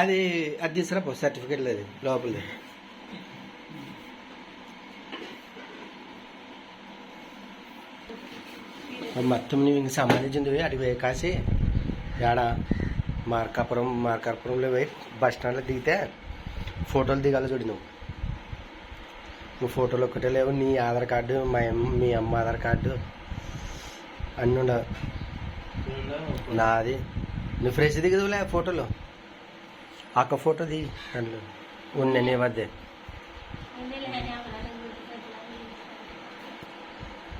అది అది తీసుకురా పో సర్టిఫికేట్ లేదు లోపలిది. మొత్తం నువ్వు ఇంక సంబంధించింది అటు పోయి కాసి ఏడ మార్కాపురం మార్కాపురంలో పోయి బస్ స్టాండ్లో దిగితే ఫోటోలు దిగాలి చూడు నువ్వు. నువ్వు ఫోటోలు ఒక్కటే లేవు నీ ఆధార్ కార్డు మా అమ్మ మీ అమ్మ ఆధార్ కార్డు అన్నీ ఉండవు. నాది. నువ్వు ఫ్రెష్ దిగదులే ఫోటోలు. అక్క ఫోటో దిగి దాంట్లో ఉన్న నీ వద్దే.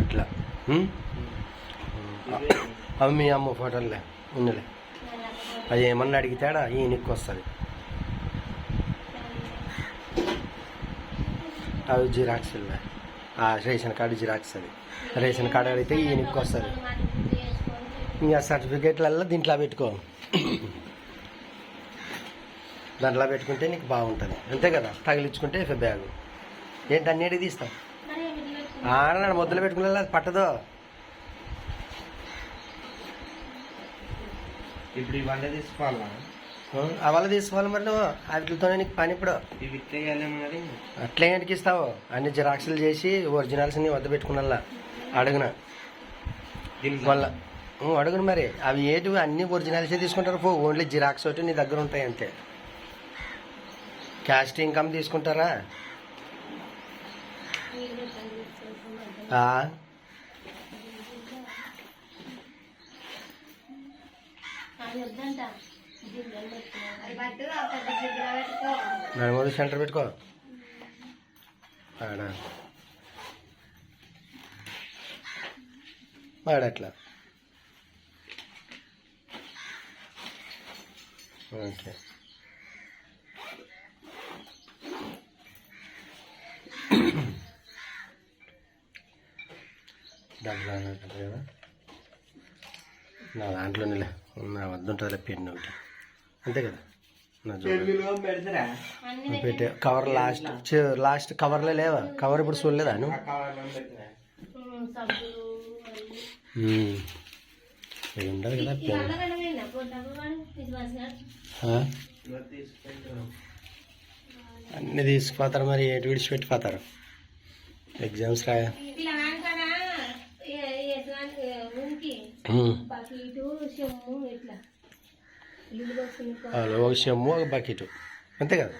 అట్లా? అవి మీ అమ్మ ఫోటోలే. ఉన్నలే. అది ఏమన్నా అడిగితేడా ఈ నిక్కు వస్తుంది. అవి జిరాక్స్ రేషన్ కార్డు జిరాక్స్ అది. రేషన్ కార్డు అడిగితే ఈయనకి వస్తుంది. ఇంకా సర్టిఫికేట్లల్లో దీంట్లో పెట్టుకో. దాంట్లో పెట్టుకుంటే నీకు బాగుంటుంది. అంతే కదా? తగిలించుకుంటే ఎఫ్ బ్యాగ్. ఏంటి అన్నిటికి తీస్తాం? ఆడ ముద్దలు పెట్టుకునే అది పట్టదు. ఇప్పుడు ఇవన్నీ తీసుకోవాలా? అవల్ల తీసుకోవాలి మరి నువ్వు. వాటితోనే నీకు పని ఇప్పుడు. ఇవి ఇచ్చేయాలేమో మరి. అట్లే ఇస్తావు? అన్ని జిరాక్స్లు చేసి ఒరిజినల్స్ నీ వద్ద పెట్టుకున్నల్లా అడుగున. ఉం, అడుగును మరి. అవి ఏంటి అన్ని ఒరిజినల్సే తీసుకుంటారు. పో ఓన్లీ జిరాక్స్ ఒకటి నీ దగ్గర ఉంటాయి అంతే. క్యాస్ట్ ఇన్కమ్ తీసుకుంటారా? ఆ? నడుమూడు సెంటర్ పెట్టుకో. ఆడ. ఆడట్లా ఓకే. డబ్బులు అన్నట్టు కదా. నా దాంట్లోనే నా వద్ద ఉంటుందిలే పెన్ను ఒకటి. అంతే కదా? పెట్టే కవర్ లాస్ట్ లాస్ట్ కవర్లో లేవా? కవర్ ఇప్పుడు చూడలేదా నువ్వు? ఉండదు కదా? అన్నీ తీసుకుపోతారు మరి ఏటు విడిచిపెట్టిపోతారు. ఎగ్జామ్స్ రాయ? ఉమ్. ఒక చెమ్ము ఒక బకెట్. అంతే కదా?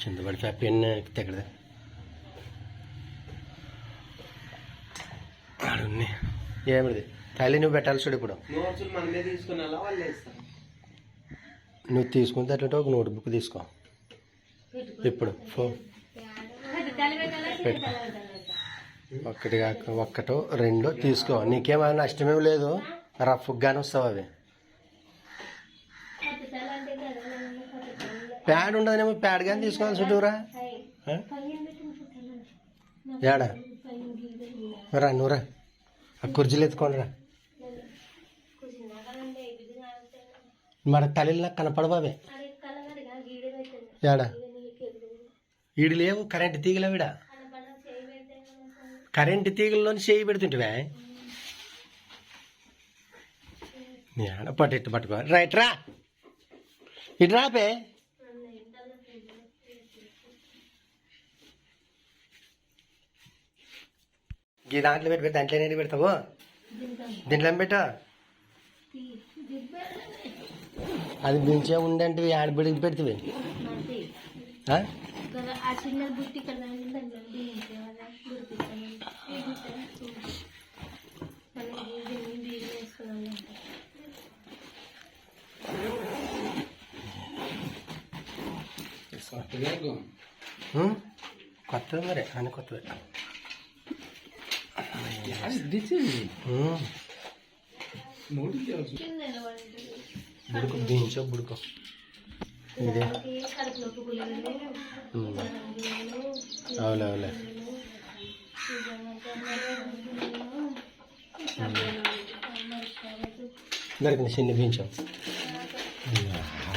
కింద పడితే ఆ పెన్ ఆడున్ని ఏమిది తల్లి నువ్వు పెట్టాలి చూడు ఇప్పుడు. నువ్వు తీసుకుంటే అట్లంటే ఒక నోట్ బుక్ తీసుకో ఇప్పుడు ఫోన్ ఒక్కటి కాక ఒక్కటో రెండో తీసుకో. నీకేమైనా నష్టమేం లేదు. రఫ్గానే వస్తావు అవి. ప్యాడ్ ఉండదేమో ప్యాడ్ కానీ తీసుకోవాలి చుట్టూరా? ఏడా రా నువ్వురా ఆ కుర్చీలు ఎత్తుకోండి రా. మరి తల్లి నాకు కనపడబావే ఏడా ఈడు లేవు కరెంట్ తీగల విడ కరెంటు తీగల్లోని చేయి పెడుతుంటివే. నీ ఆడ పట్టు పట్టుకో. రైట్ రా. ఇటు రాపే ఈ దాంట్లో పెట్టి పెట్టి దాంట్లో నేను పెడతావు? దీంట్లో పెట్ట అది మించే ఉందంటే ఆడబిడికి పెడితే ఆ? ఆ చిన్న బుట్టి ఇక్కడ ఉం? కొత్తది మరి అని కొత్తది ఉం. దొరికింది చిన్న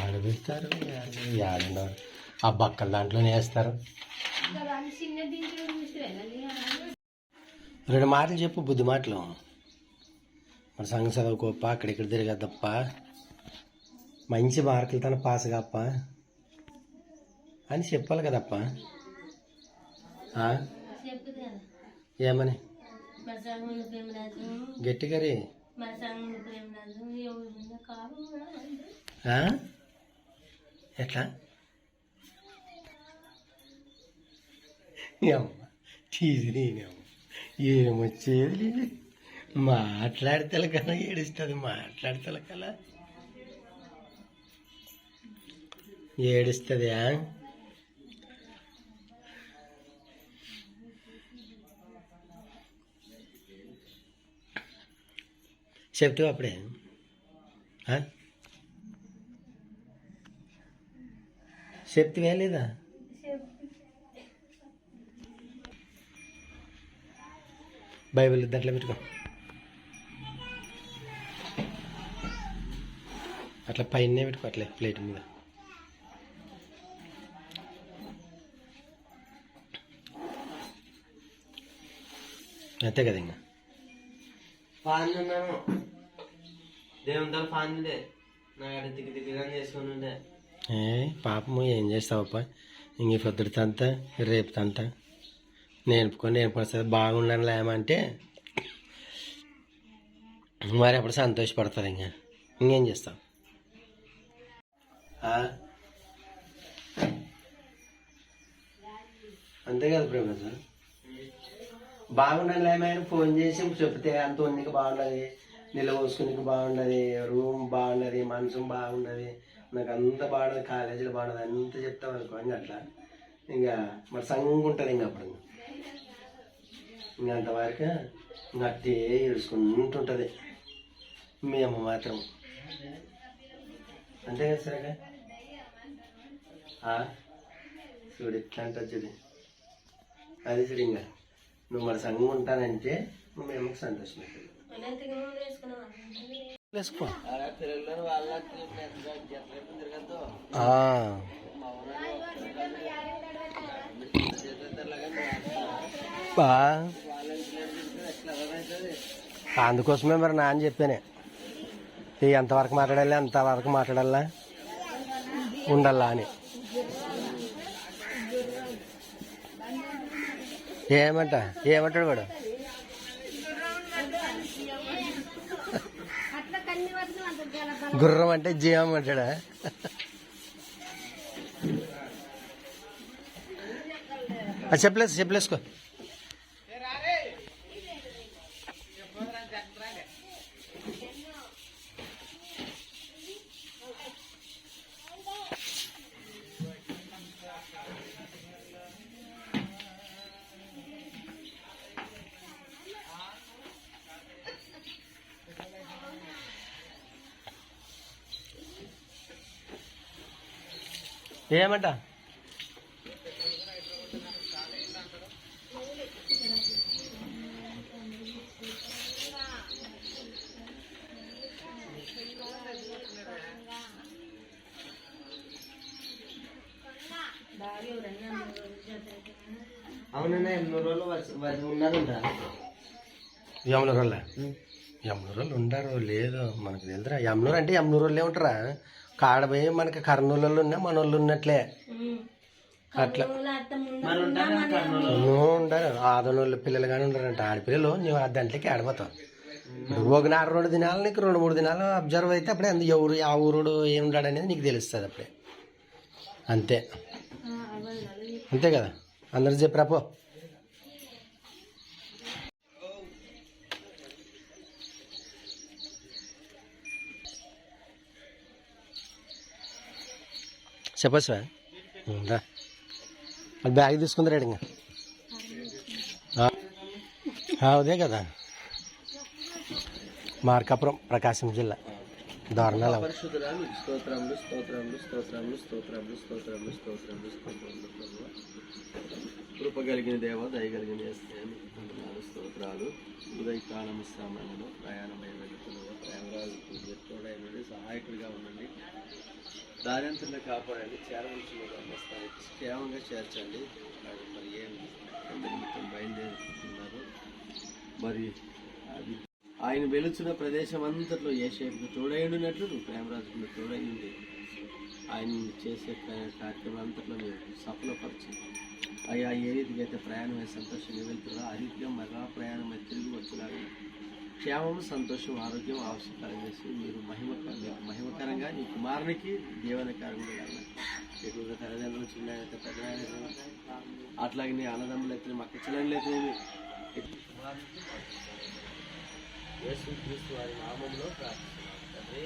ఆడ పెడతారు ఆడున్నారు ఆ బక్కల దాంట్లోనే వేస్తారు. రెండు మాటలు చెప్పు బుద్ధి మాటలు. మన సంఘ చదువుకోప్ప అక్కడిక్కడ తిరగద్దప్ప. మంచి మార్కులు తన పాస్ కాప్ప. అని చెప్పాలి కదప్ప. ఏమని? మన సంఘంలో ప్రేమరాజు గట్టిగా రే మన సంఘంలో ప్రేమరాజు ఎవరు ఉందో కాదు కూడా ఉంది. ఆ? ఎట్లా ఏమ్మ ఏమొచ్చేది లేదు మాట్లాడితే కన్నా ఏడుస్తుంది మాట్లాడితే కలా. ఏడుస్తుంది చెప్తావు అప్పుడే. చెప్తే చెప్తివే లేదా? బైబిల్ దాంట్లో పెట్టుకో. అట్లా పైన పెట్టుకో అట్లే ప్లేట్ మీద. అంతే కదా ఇంకా. ఫాన్ ఉన్నాను దేవుని తల ఫాన్ ఉండే నా ఆడ చేసుకొని ఉండే ఏ పాపము ఏం చేస్తావప్ప? ఇంక పొద్దుడితంతా రేపు తంత నేర్పుకొని నేర్పుకొస్తుంది బాగుండను లేమంటే మరి అప్పుడు సంతోషపడుతుంది ఇంకా. ఇంకేం చేస్తాం? అంతే కదా ప్రేమ సార్ ఏమైనా ఫోన్ చేసి చెప్తే అంత ఉన్నికి బాగుండదు. నిలవోసుకునికి బాగుండదు. రూమ్ బాగుండదు. మనసు బాగుండదు. నాకు అంత బాగుండదు. కాలేజీలో బాగుండదు. అంత చెప్తాం అనుకో ఇంకా అట్లా. ఇంకా మరి సంగం ఉంటుంది ఇంకా అప్పుడు. ఇంకా అంతవరకు ఇంకా అట్టే ఏడుచుకుంటుంటుంది. మేము మాత్రం. అంతే కదా సరే చూడు ఎట్లా అంటే చూడు అది చూడు ఇంకా. నువ్వు మన సంఘం ఉంటానంటే నువ్వు మేము సంతోషం? వేసుకో. బా. అందుకోసమే మరి నాన్న చెప్పానే. ఈ ఎంతవరకు మాట్లాడాలి అంతవరకు మాట్లాడాలా? ఉండాలా అని. ఏమంట? ఏమంటాడు వాడు? గుర్రం అంటే జీవం అంటాడా? ఆ, చెప్పలేసు చెప్పలేసుకో ఏమంట అవునన్నా ఎన్నో రోజులు యమునూరులో. యమునూరులో ఉండరు లేదు మనకు తెలుదురా యమునూరు అంటే యమునూరులో ఉంటారా? కాడపోయి మనకి కర్నూలులో ఉన్న మన వాళ్ళు ఉన్నట్లే అట్లా? నువ్వు ఉండరు ఆదనోళ్ళు పిల్లలు కానీ ఉండరంట. ఆడపిల్లలు నువ్వు ఆ దాంట్లోకి ఆడిపోతావు. ఒక నాలుగు రెండు దినాలు నీకు రెండు మూడు దినాలు అబ్జర్వ్ అయితే అప్పుడే అందు ఎవరు ఆ ఊరుడు ఏం ఉన్నాడు అనేది నీకు తెలుస్తుంది అప్పుడే. అంతే. అంతే కదా. అందరు చెప్పరా పో రా. అది బ్యాగ్ తీసుకుందరా ఇంకా అదే కదా. మార్కాపురం ప్రకాశం జిల్లా. దారుణాలు. పరిశుద్ధురాలు స్తోత్రములు స్తోత్రములు స్తోత్రములు స్తోత్రములు స్తోత్రములు స్తోత్రములు స్తోత్రములు. కృప కలిగిన దేవ దయగలిగిన కలిగిన దేవస్థానం స్తోత్రాలు. ఉదయకాలం సమయంలో ప్రయాణమై వెళ్తున్నావు ప్రయాణరాజు తోడైనండి సహాయకుడిగా ఉండండి. దానంతలో కాపాడండి. చేరవలసిన గమ్యస్థానానికి క్షేమంగా చేర్చండి. అది మరి ఏం నిమిత్తం బయలుదేరుతున్నారు? మరి అది ఆయన వెలుచున్న ప్రదేశం అంతట్లో ఏ షేపుకు తోడైనట్లు నువ్వు ప్రేమరాజుకు తోడైంది ఆయన చేసే కా- మీరు సఫలపరిచి అయ్యా ఏ రీతిగా అయితే ప్రయాణమై సంతోషంగా వెళ్తుందో ఆ రీతిగా మరలా ప్రయాణమై తిరిగి వచ్చేలాగా క్షేమం సంతోషం ఆరోగ్యం ఆవశ్యకాలు చేసి మీరు మహిమ మహిమకరంగా నీ కుమారునికి దేవనకరంగా ఎక్కువగా తల్లిదండ్రులు చిన్న పెద్ద అట్లాగే నీ అన్నదమ్ములు అయితే మా కిచ్చలు అయితే యేసు క్రీస్తు వారి నామంలో ప్రార్థిస్తున్నాను తండ్రి